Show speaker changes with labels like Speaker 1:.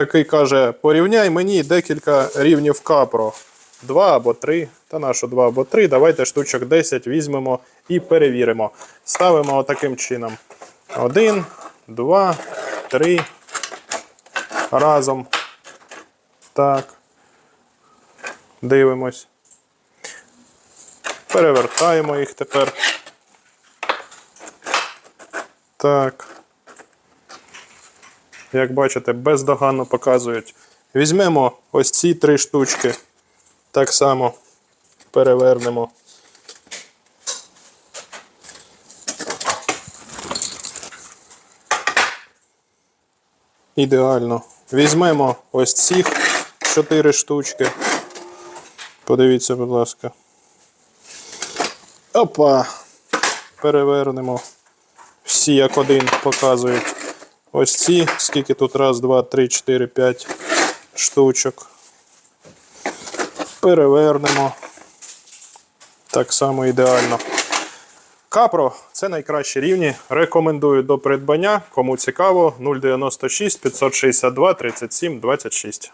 Speaker 1: який каже: порівняй мені декілька рівнів капро. Два або три. Та на що два або три. Давайте штучок 10 візьмемо і перевіримо. Ставимо отаким чином. Один, два, три. Разом. Так. Дивимось. Перевертаємо їх тепер. Так. Як бачите, бездоганно показують. Візьмемо ось ці три штучки. Так само перевернемо. Ідеально. Візьмемо ось цих чотири штучки. Подивіться, будь ласка. Опа! Перевернемо. Всі як один показують. Ось ці, скільки тут раз, два, три, чотири, п'ять штучок. Перевернемо. Так само ідеально. Капро це найкращі рівні. Рекомендую до придбання. Кому цікаво, 096 562 37 26.